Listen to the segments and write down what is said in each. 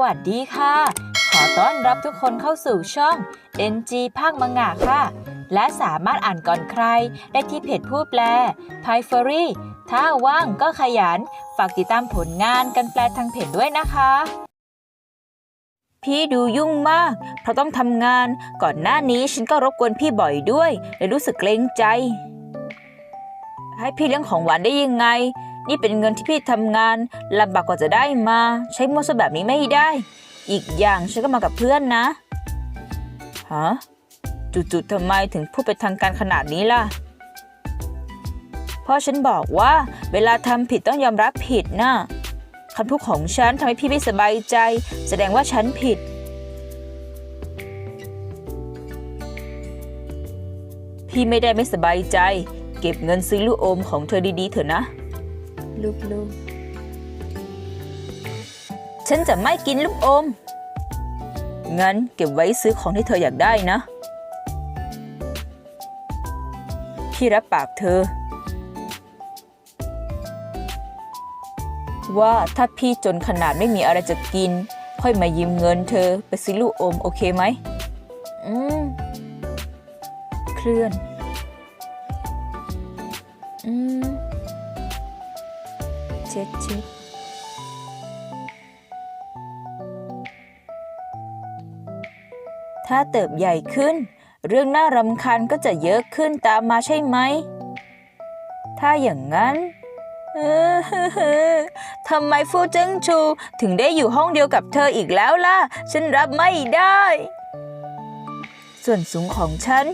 วัสดีค่ะ ขอต้อนรับทุกคนเข้าสู่ช่อง NG ภาคมังงะค่ะ และสามารถอ่านก่อนใครได้ที่เพจผู้แปล p i f e r y ถ้าว่างก็ขยัน ฝากติดตามผลงานกันแปลทางเพจด้วยนะคะ พี่ดูยุ่งมาก เพราะต้องทำงาน ก่อนหน้านี้ฉันก็รบกวนพี่บ่อยด้วยเลยรู้สึกเกรงใจ ให้พี่เลี้ยงของหวานได้ยังไง นี่เป็นเงินที่พี่ทำงานลำบากกว่าจะได้มา ใช้มั่วซะแบบนี้ไม่ได้ อีกอย่างฉันก็มากับเพื่อนนะฮะจุดๆทำไมถึงพูดไปทางการขนาดนี้ล่ะพราะฉันบอกว่าเวลาทำผิดต้องยอมรับผิดนะคำพูดของฉันทำให้พี่ไม่สบายใจ แสดงว่าฉันผิด พี่ไม่ได้ไม่สบายใจ เก็บเงินซื้อลูกอมของเธอดีๆเถอะนะ ลูกๆ ฉันจะไม่กินลูกอม งั้นเก็บไว้ซื้อของที่เธออยากได้นะ พี่รับปากเธอ ว่าถ้าพี่จนขนาดไม่มีอะไรจะกิน ค่อยมายืมเงินเธอไปซื้อลูกอมโอเคไหม อืม เคลื่อน อืมเช็ดเช็ดถ้าเติบใหญ่ขึ้น เรื่องน่ารำคาญก็จะเยอะขึ้นตามมาใช่ไหม ถ้าอย่างนั้นเออทำไมฟูเจิ้งชู ถึงได้อยู่ห้องเดียวกับเธออีกแล้วล่ะ ฉันรับไม่ได้ ส่วนสูงของฉัน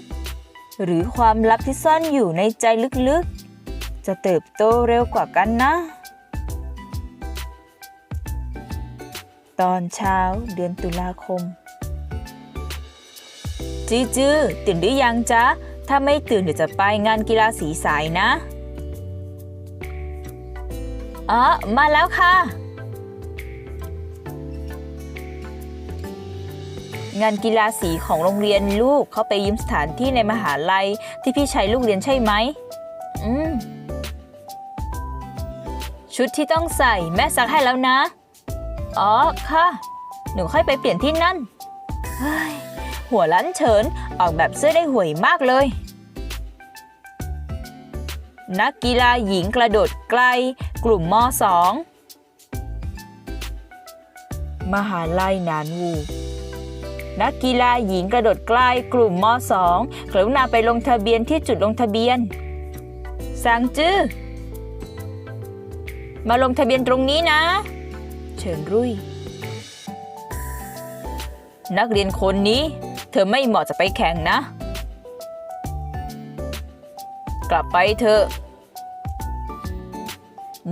หรือความลับที่ซ่อนอยู่ในใจลึกๆ จะเติบโตเร็วกว่ากันนะ ตอนเช้าเดือนตุลาคมจีจือตื่นหรือยังจ๊ะ ถ้าไม่ตื่นเดี๋ยวจะไปงานกีฬาสีสายนะ อ๋อ มาแล้วค่ะ งานกีฬาสีของโรงเรียนลูกเขาไปยืมสถานที่ในมหาลัยที่พี่ชายลูกเรียนใช่ไหม อืม ชุดที่ต้องใส่แม่ซักให้แล้วนะ อ๋อค่ะ หนูค่อยไปเปลี่ยนที่นั่น เฮ้ย หัวลันเฉินออกแบบเสื้อได้ห่วยมากเลย นักกีฬาหญิงกระโดดไกล กลุ่มม 2 มหาลัยนานวู นักกีฬาหญิงกระโดดไกล กลุ่มม 2 กรุณาไปลงทะเบียนที่จุดลงทะเบียน สังจื้อ มาลงทะเบียนตรงนี้นะ เฉินรุ่ย นักเรียนคนนี้ เธอไม่เหมาะจะไปแข่งนะ กลับไปเถอะ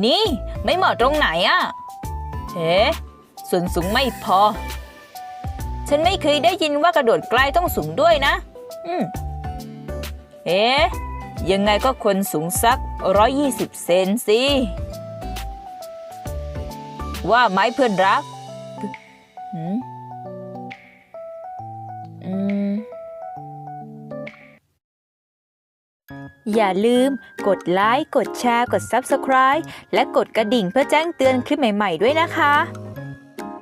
นี่ไม่เหมาะตรงไหนอะ่ะเฮ้ส่วนสูงไม่พอ ฉันไม่เคยได้ยินว่ากระโดดไกลต้องสูงด้วยนะ อืมเอ๊ะยังไงก็ควรสูงสัก 120 เซนสิ ว่าไหมเพื่อนรักหืมอืม อย่าลืมกดไลค์ กดแชร์ กด Subscribe และกดกระดิ่งเพื่อแจ้งเตือนคลิปใหม่ ๆ ด้วยนะคะ